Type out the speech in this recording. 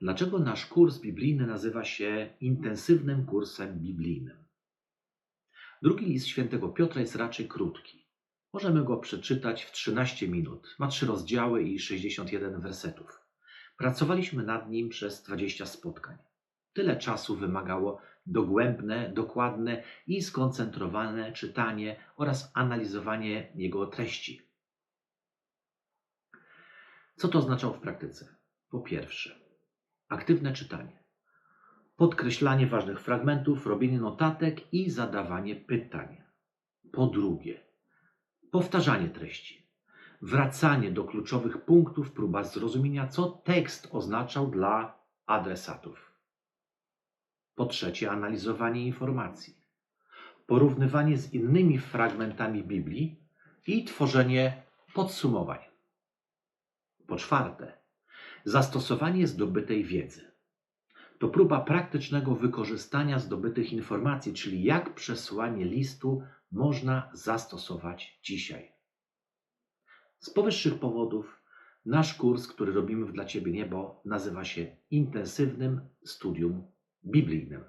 Dlaczego nasz kurs biblijny nazywa się intensywnym kursem biblijnym? Drugi list świętego Piotra jest raczej krótki. Możemy go przeczytać w 13 minut. Ma trzy rozdziały i 61 wersetów. Pracowaliśmy nad nim przez 20 spotkań. Tyle czasu wymagało dogłębne, dokładne i skoncentrowane czytanie oraz analizowanie jego treści. Co to oznaczało w praktyce? Po pierwsze, aktywne czytanie, podkreślanie ważnych fragmentów, robienie notatek i zadawanie pytań. Po drugie, powtarzanie treści, wracanie do kluczowych punktów, próba zrozumienia, co tekst oznaczał dla adresatów. Po trzecie, analizowanie informacji, porównywanie z innymi fragmentami Biblii i tworzenie podsumowań. Po czwarte, zastosowanie zdobytej wiedzy. To próba praktycznego wykorzystania zdobytych informacji, czyli jak przesłanie listu można zastosować dzisiaj. Z powyższych powodów nasz kurs, który robimy Dla Ciebie Niebo, nazywa się Intensywnym Studium Biblijnym.